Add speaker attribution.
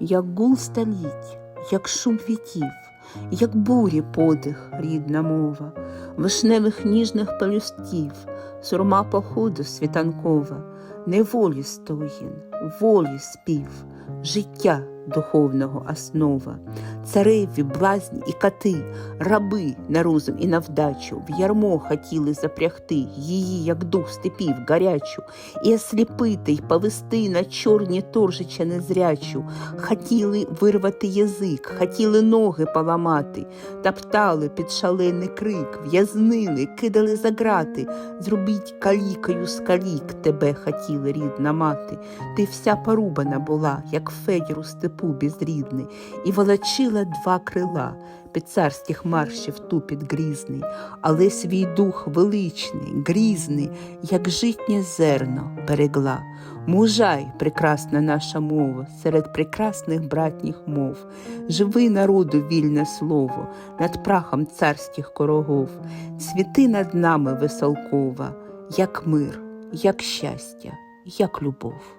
Speaker 1: як гул століть, як шум вітів, як бурі подих, рідна мова, вишневих ніжних пелюстів, сурма походу світанкова, неволі стогін, волі спів, життя духовного основа, цареві, блазні і кати, раби на розум і на вдачу, в ярмо хотіли запрягти її, як дух степів, гарячу, і осліпити й повести на чорні торжича незрячу, хотіли вирвати язик, хотіли ноги поламати, топтали під шалений крик, в'язнили, кидали за грати, зробіть калікою з калік тебе хотіли, рідна мати. Ти вся порубана була, як федір у степу безрідний, і волочила два крила. Під царських маршів тупіт грізний, але свій дух величний, грізний, як житнє зерно берегла. Мужай, прекрасна наша мова, серед прекрасних братніх мов. Живи народу вільне слово, над прахом царських корогов, цвіти над нами веселкова, як мир, як щастя, як любов.